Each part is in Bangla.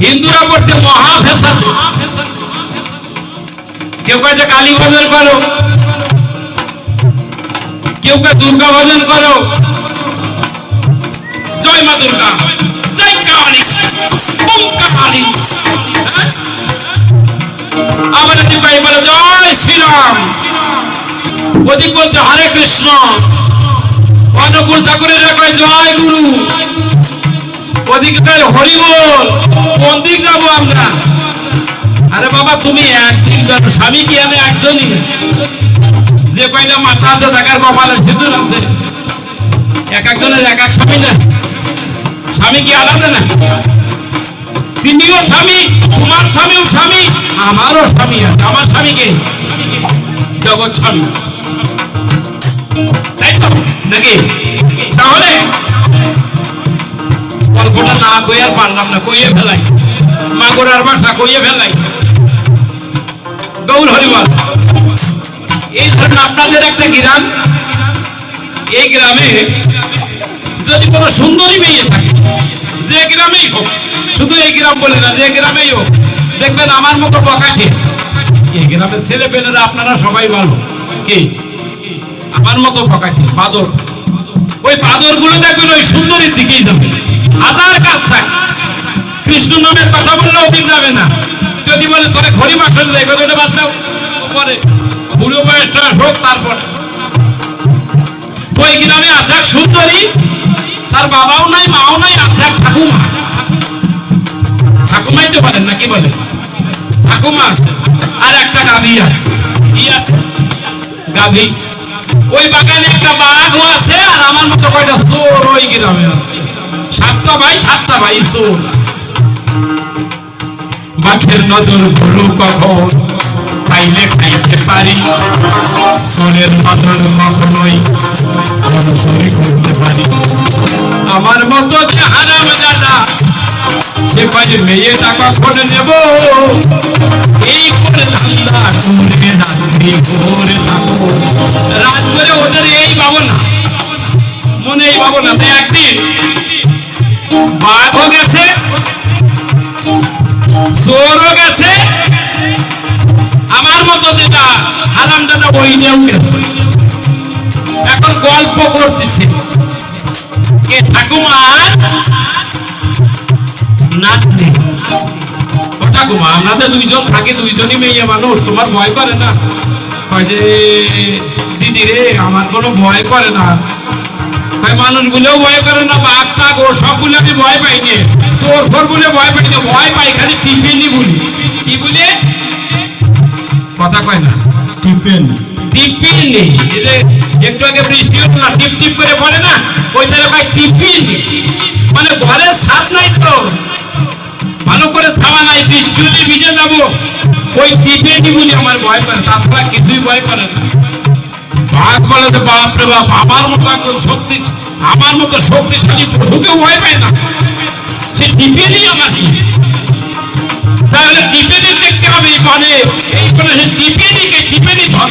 হিন্দুরা পড়ছে মহা ফেসাদ কেউ কাছে কালী ভজন করো। কেউ কে দুর্গা ভজন করো। জয় মা দুর্গা। জয়? আবার এদিকে কয় বলে, জয় শ্রীরাম। ওদিক বলছে, হরে কৃষ্ণ। অনুকূল ঠাকুরের কয়, জয় গুরু। ওদিকে কয় হরি কোন দিক যাব আমরা? আরে বাবা, তুমি একদিক যাব স্বামী কি আনে একজনই? যে কয়টা মাথা আছে তাকার কপালে সিঁদুর আছে। এক একজনের এক এক স্বামী না। স্বামী কি আলাদা না? তিনিও স্বামী, তোমার স্বামীও স্বামী, আমারও স্বামী আছে। আমার স্বামীকে জগৎ স্বামী। তাই তো? নাকি? তাহলে গল্পটা না কই আর পারলাম না, কইয়ে ফেলাই। মাগুরার ভাষা কইয়ে ফেলাই। গৌর হরিবল, এই ধরুন আপনাদের একটা গ্রাম। এই গ্রামে যদি কোনো সুন্দরী মেয়ে থাকে, যে গ্রামেই হোক, শুধু এই গ্রাম বলে না, যে গ্রামেই হোক, দেখবেন আমার মতো বকাঠে এই গ্রামের ছেলে পেলেরা আপনারা সবাই ভালো। কি? আমার মতো বকাঠে বাদর। ওই বাদরগুলো দেখবেন ওই সুন্দরীর দিকেই যাবে। আধার কাজ থাকে। কৃষ্ণ নামের কথা বললে ওদিক যাবে না। যদি বলে তোরে ঘড়ি মাসের দেখো তো বাদ দাও। পরে বুড়ো বয়সটা হোক, তারপরে। ওই গ্রামে আছে এক সুন্দরী? তার বাবাও নাই, মাও নাই, আছে এক ঠাকুমা। ঠাকুমাই তো বলেন নাকি বলেন? ঠাকুমা আছে, আর একটা গাভী আছে। কি আছে? গাভী। ওই বাগানে একটা বাঘও আছে, আর আমার মতো কয়টা চোর ওই গ্রামে আছে। সাতটা ভাই সাতটা ভাই চোর বাঘের নজর গরু কখন? পাইলে খাইতে পারি। সোনের নজর কখনোই চুরি করতে পারি। আমার মতো যে হারাম দাদা, সে কয়, মেয়েটা কখন নেব? এই করে ধান্দা করে রাত্রি ভোরে থাকো। রাত করে ওদের এই পাবো না মনে এই পাবো না তাই একদিন বাঘও গেছে, চোরও গেছে। আমার মতো যেটা হারাম দাদা ওই নিয়েও গেছে। এখন গল্প করতেছে। কে ঠাকুমার নাতনি? ঠাকুমা আপনাদের দুইজন থাকে, দুইজনই মেয়ে মানুষ, তোমার ভয় করে না? কয় যে, দিদি রে, আমার কোনো ভয় করে না। কয় মানুষ গুলোও ভয় করে না বাঘ টাক ও সবগুলো আমি ভয় পাই নি। চোর ফোর বলে ভয় পাই না ভয় পাই খালি টিপিনি বলি। কি বলে? কথা কয় না। টিপেন টিপিনি একটু আগে বৃষ্টি হলো না টিপ টিপ করে পড়ে না? ওইটারে কয় টিপিনি মানে ঘরের ছাদ নাই তো। ভালো করে ছাওয়া নাই বৃষ্টি হলে ভিজে যাব। ওই টিপিনি বলি আমার ভয় করে তাছাড়া কিছুই ভয় করে না। বাঘ বলে যে বাপ রে বাপ আমার মতো একজন শক্তি আমার মতো শক্তিশালী পশুকেও ভয় পায় না। সে টিপিনি আমার কি তাহলে টিপিনি দেখতে হবে মানে এই করে সে টিপিনিকে টিপিনি ধর।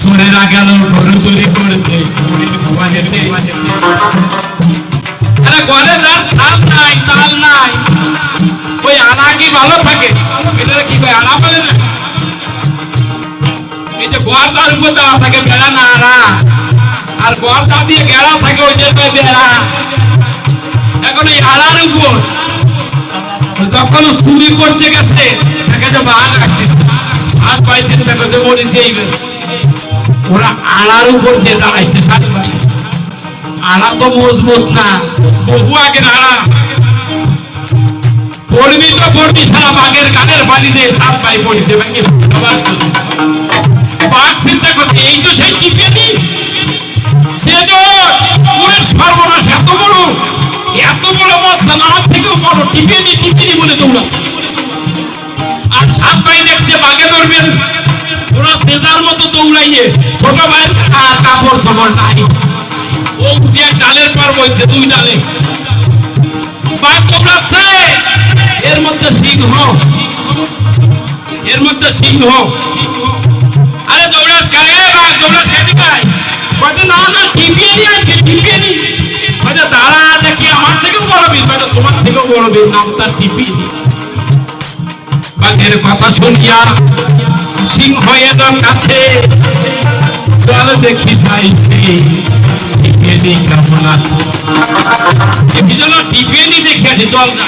চোরেরা গেল গরু চুরি করতে ঘরে যার ছাদ নাই তাল নাই। ওই আনা কি ভালো থাকে? এটা কি কয় আনা বলে না এই যে গোয়ারদার উপর দেওয়া থাকে, বেড়া না আনা আর গোয়ারদা দিয়ে গেড়া থাকে, ওই যে কয় বেড়া। এখন এই আনার উপর, যখন চুরি করতে গেছে দেখা যায় বাঘ আসতেছে সাত ভাই চিন্তা করতে মরেছে এইবার ওরা আড়ার উপর দিয়ে দাঁড়াইছে, সাত ভাই। আনা তো মজবুত না, বহু আগের আনা পড়বি তো পড়বি, সারা বাঘের গানের বাড়ি দিয়ে সাত ভাই পড়িতে জন্য। বাঘ চিন্তা করছে, এই তো সেই টিপে নি সে তো ওরে সর্বনাশ, এত বড় এত বড় মস্তান আমার থেকেও বড় টিপে নি টিপে নি বলে দৌড়াচ্ছে আর সাত ভাই দেখছে বাঘে ধরবেন। ওরা তেজার মতো দৌড়াইয়ে, ছোট ভাইয়ের আর কাপড় সাপড় নাই। ও উঠে ডালের পর বইছে, দুই ডালে। বাঘ দৌড়াচ্ছে। এর মধ্যে সিংহ। এর মধ্যে সিংহ। না না টিপিয়ে নিয়ে আছে নি কয় যে, দাঁড়া দেখি আমার থেকেও বড় তোমার থেকেও বড় বীর তার কথা শুনিয়া সিংহ এলো কাছে চল দেখি যাই সেই টিপিয়ে কেমন আছে। আছে চল না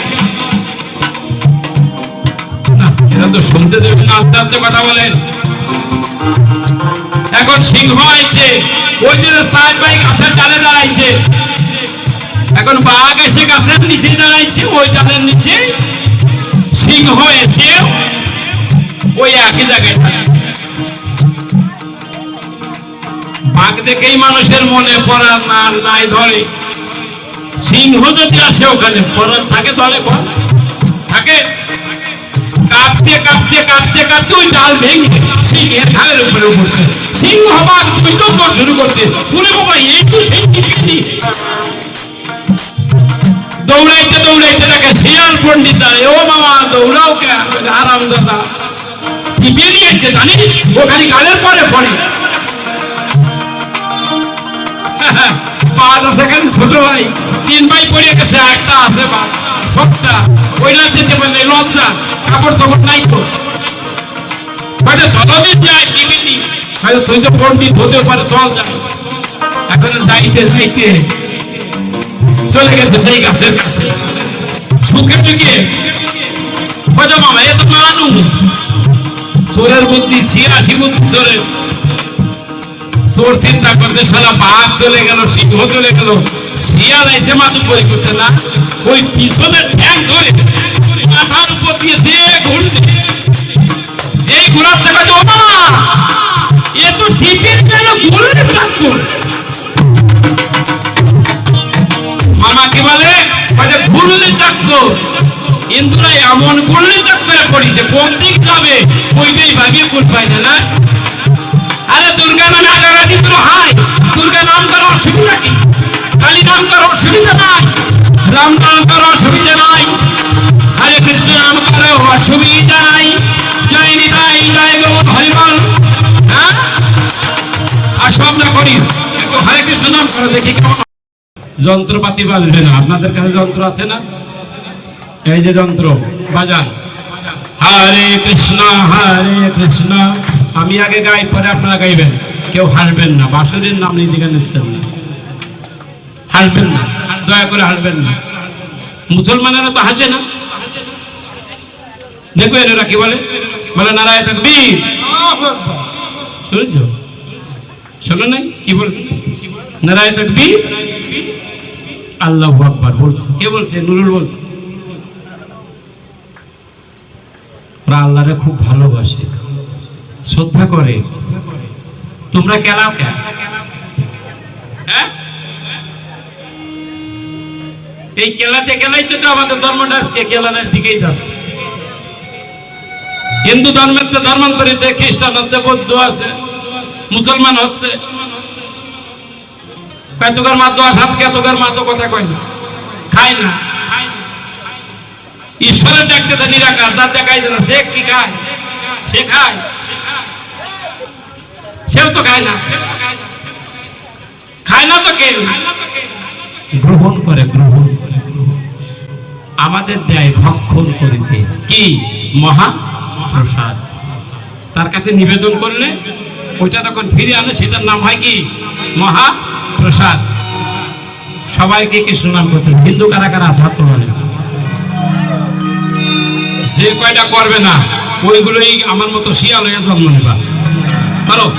এরা তো শুনতে দেবেন আস্তে আস্তে কথা বলেন। এখন সিংহ আইছে ওই যে সাইড বাই গাছের ডালে দাঁড়াইছে। এখন বাঘ এসে গাছের নিচে দাঁড়াইছে, ওই ডালের নিচে সিংহ এসে ওই একই জায়গায় দাঁড়াইছে। বাঘ দেখেই মানুষের মনে পড়ার না, নাই ধরে। সিংহ যদি আসে ওখানে পড়ার থাকে ধরে থাকে কাঁপতে কাঁপতে কাঁপতে কাঁপতে ওই ডাল ভেঙে সিংহের ঘাড়ের উপরে উঠতে সিংহ দুইজন কর শুরু করতে ওরে বাবা, এই তো সেই টিপিসি দৌড়াইতে দৌড়াইতে দেখে শিয়াল পণ্ডিত দাঁড়িয়ে ও মামা দৌড়াও কে আরাম দাদা টিপিয়ে নিয়েছে জানিস? ওখানে গালের পরে পড়ে। পাঁচ আছে খালি ছোট ভাই। তিন ভাই পড়ে গেছে, একটা আছে বা। ওইটা দিতে পারলে লজ্জা কাপড় নাই তো? যাই টিভি তুই তো পণ্ডিত হতে পারে এখন যাইতে যাইতে। চলে গেছে সেই গাছের কাছে। এ তো মানুষ। চোরের বুদ্ধি, ছিয়াশি বুদ্ধি চোরের। চোর চিন্তা করতে সারা বাঘ চলে গেল, সিংহ চলে গেল। শিয়াল এসে বই করতে না। ওই পিছনের ঠ্যাং ধরে মাথার উপর দিয়ে দিয়ে ঘুরছে। যেই ঘুরাচ্ছে কাছে ও মামা এ তো টিপির যেন গুলের চাক্কর মামা কি বলে মানে ঘুরলে ইন্দুরা এমন গুললে চাক্করে পড়ি যে কোন দিক যাবে, ওইটাই ভাবিয়ে কোন পাই না। আরে দুর্গা নামে আগাগাদি তো কালী নাম করার অসুবিধা নাই, রাম নাম করার অসুবিধা নাই। হরে কৃষ্ণ নাম করার অসুবিধা নাই জয় নিতাই, জয় গৌ হরিবল। হ্যাঁ? করি। হরে কৃষ্ণ নাম করো দেখি কেমন। যন্ত্রপাতি বাজবে না, আপনাদের কাছে যন্ত্র আছে না? এই যে যন্ত্র, বাজান। হরে কৃষ্ণ হরে কৃষ্ণ। আমি আগে গাই, পরে আপনারা গাইবেন। কেউ হাসবেন না বাসুরের নাম নিজেকে নিচ্ছেন না। হাসবেন না। দয়া করে হাসবেন না। মুসলমানেরা তো হাসে না। দেখবেন এরা কি বলে? বলে, নারায় তকবীর। শুনেছ? শোনো নাই? কি বলছে? নারায় তকবীর। আল্লাহ আকবার বলছে। কে বলছে? নুরুল বলছে। ওরা আল্লাহরে খুব ভালোবাসে। শ্রদ্ধা করে। তোমরা কেলাও কেন হ্যাঁ? এই কেলাতে কেলাই তো আমাদের ধর্মটা আজকে কেলানের দিকেই যাচ্ছে। হিন্দু ধর্মের তো ধর্মান্তরিত, খ্রিস্টান হচ্ছে বৌদ্ধ আছে, মুসলমান হচ্ছে। কয় তোকার মা দশ হাত কে মা তো কথা কয় না। খায় না। ঈশ্বরের ডাকতে তো নিরাকার তার দেখাই দেয় না, সে কি খায়? সে খায়। সেও তো খায় না। খায় না তো কেউ। গ্রহণ করে, গ্রহণ। আমাদের দেয় ভক্ষণ করিতে। কি? মহা প্রসাদ। তার কাছে নিবেদন করলে ওইটা তখন ফিরে আনে, সেটার নাম হয় কি? মহা প্রসাদ। সবাইকে কৃষ্ণ নাম করতে হিন্দু কারা কারা আছে? হাত। যে কয়টা করবে না, ওইগুলোই আমার মতো শিয়াল হয়ে জন্ম নেবা। করো।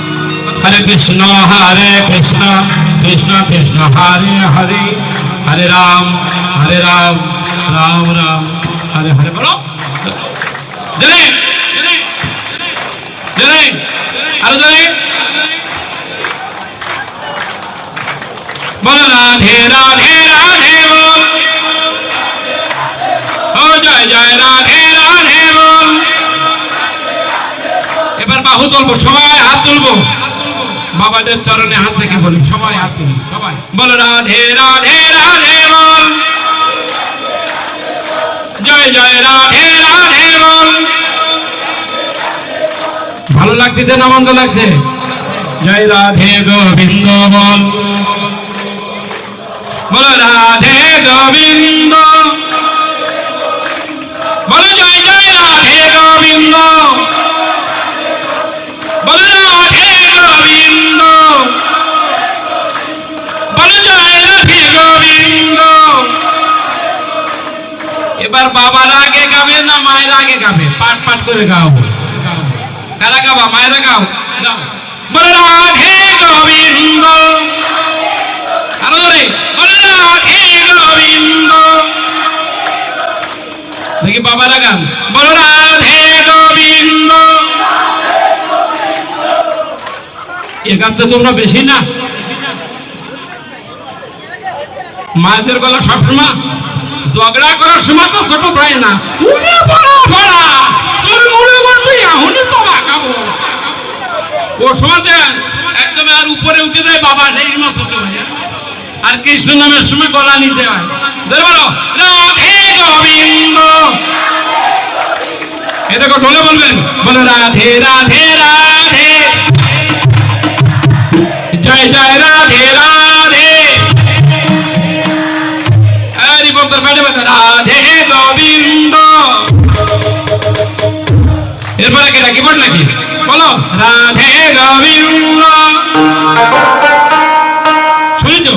হরে কৃষ্ণ হরে কৃষ্ণ কৃষ্ণ কৃষ্ণ, হরে হরে হরে রাম হরে রাম। রাম রাম হরে হরে বলো আরও বলো রাধে রাধে রাধে বল। ও জয় জয় রাধে রাধে বল। এবার বাহু তুলবো সবাই হাত তুলবো। বাবাদের চরণে হাত রেখে বলি সবাই হাত তুলি সবাই। বলো রাধে রাধে রাধে लगती है ना मन को जय राधे गोविंद बोल बोलो राधे गोविंद बोलो जय जय राधे गोविंद बोलो राधे गोविंद बोलो जय राधे गोविंद एक बार बाबा रागे गावे ना मायर आगे गावे पाठ पाठ कर गाओ কারা গাবা? মায়েরা গাও। গাও বলে রাধে গোবিন্দ। আরও ধরে। বলে রাধে গোবিন্দ। দেখি বাবারা গান। রাধে গোবিন্দ। এ তোমরা বেশি না। মায়েদের গলা সবসময় ঝগড়া করার সময় তো ছোট থাকে না। উনি বড় বড়া। তোর মনে করবি এখনই তো ও একদম আর উপরে উঠে দেয় বাবা সেই যায়। আর কৃষ্ণ নামের সময় গলা নিতে হয়। বলো, রাধে গোবিন্দ। এ দেখো, ঢোলে বলবেন। বলো, রাধে রাধে রাধে। জয় জয়, রাধে রাধে। আরে বন্ধুর পেটে ব্যথা রাধে গোবিন্দ। এরপরে কি নাকি বল নাকি? রাধে গোবিন্দ শুনেছো?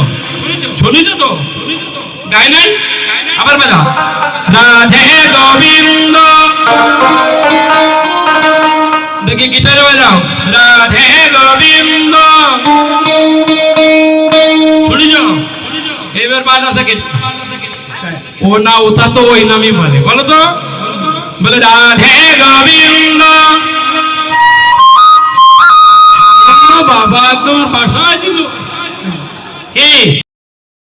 শুনেছো তো? গাই নাই? আবার বেলা রাধে গোবিন্দ দেখি গিটারে বাজাও? রাধে গোবিন্দ শুনেছো? এবার বাজনা থেকে। ও না, ওটা তো ওই নামই বলে। বলো তো? বলে রাধে গোবিন্দ বাবা তোমার বাসায় দিল। কি